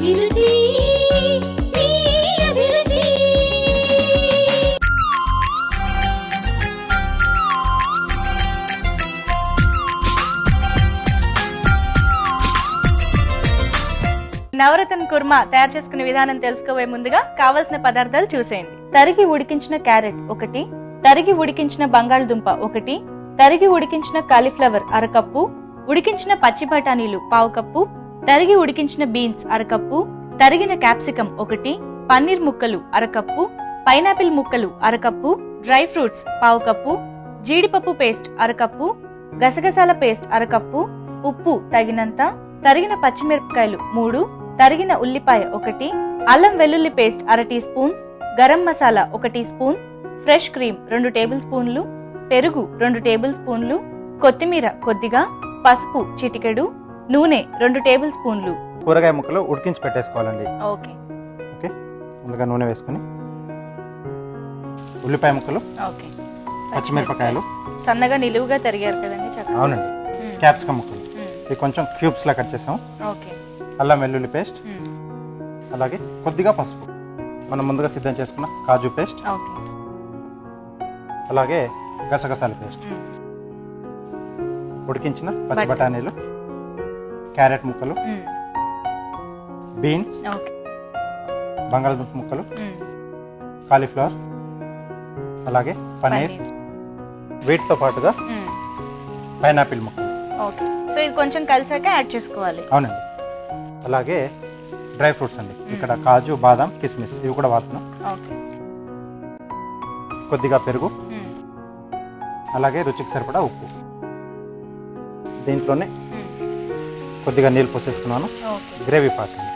అభిరుచి నవరత్న కుర్మా తయారు చేసుకునే విధానం తెలుసుకోబోయే ముందుగా కావలసిన పదార్థాలు చూసేయండి. తరిగి ఉడికించిన క్యారెట్ ఒకటి తరిగి ఉడికించిన బంగాళదుంప ఒకటి తరిగి ఉడికించిన కాలీఫ్లవర్ అరకప్పు ఉడికించిన పచ్చి బఠానీలు పావు కప్పు తరిగి ఉడికించిన బీన్స్ అరకప్పు తరిగిన క్యాప్సికం ఒకటి పన్నీర్ ముక్కలు అరకప్పు పైనాపిల్ ముక్కలు అరకప్పు డ్రై ఫ్రూట్స్ పావు కప్పు జీడిపప్పు పేస్ట్ అరకప్పు గసగసాల పేస్ట్ అరకప్పు ఉప్పు తగినంత తరిగిన పచ్చిమిరపకాయలు మూడు తరిగిన ఉల్లిపాయ ఒకటి అల్లం వెల్లుల్లి పేస్ట్ అర టీ స్పూన్ గరం మసాలా ఒక టీ స్పూన్ ఫ్రెష్ క్రీమ్ రెండు టేబుల్ స్పూన్లు పెరుగు రెండు టేబుల్ స్పూన్లు కొత్తిమీర కొద్దిగా పసుపు చిటికెడు నూనె రెండు టేబుల్ స్పూన్లు. కూరగాయ ముక్కలు ఉడికించి పెట్టేసుకోవాలండి. ఓకే. ఓకే? ముందుగా నూనె వేసుకొని ఉల్లిపాయ ముక్కలు ఓకే. పచ్చిమిరపకాయలు. సన్నగా నిలువుగా తరిగారు కదండి చక్కగా. అవునండి. క్యాప్సికమ్ ముక్కలు. ఇది కొంచెం క్యూబ్స్లా కట్ చేసాం. ఓకే. అల్లం వెల్లుల్లి పేస్ట్. అలాగే కొద్దిగా పసుపు. మనం ముందుగా సిద్ధం చేసుకున్న కాజు పేస్ట్. ఓకే. అలాగే గసగసాల పేస్ట్. ఉడికించిన పచ్చి బఠానీ. బఠానీలు. క్యారెట్ ముక్కలు. బీన్స్ బంగాళదుంప ముక్కలు. కాలీఫ్లవర్ అలాగే పన్నీర్. వీటితో పాటుగా. పైనాపిల్ ముక్కలు సో ఇది కొంచెం కలిసాక యాడ్ చేసుకోవాలి అవునండి అలాగే డ్రై ఫ్రూట్స్ అండి ఇక్కడ కాజు బాదం కిస్మిస్ ఇవి కూడా వాడుతున్నాం కొద్దిగా పెరుగు. అలాగే రుచికి సరిపడా ఉప్పు దీంట్లోనే. కొద్దిగా నీళ్ళు పోసేసుకున్నాను. గ్రేవీ అండి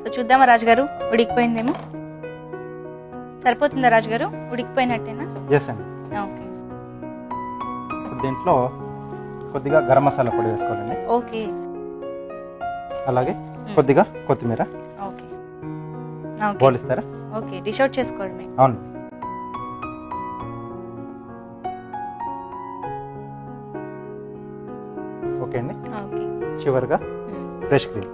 సో చూద్దామా రాజుగారు ఉడికిపోయిందేమో? సరిపోతుందా రాజుగారు? ఉడికిపోయినట్టేనా? ఎస్ అండి ఓకే. ఇప్పుడు దీంట్లో కొద్దిగా గరం మసాలా పొడి వేసుకోవాలండి. ఓకే. అలాగే కొద్దిగా కొత్తిమీర. ఓకే. బౌల్ ఇస్తారా? ఓకే డిష్ అవుట్ చేసుకోవడమే అవును. ఓకే అండి. ఓకే. చివరిగా. Fresh cream.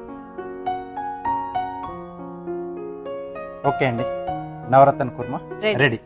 ఓకే అండి. నవరత్న కుర్మా. రెడీ.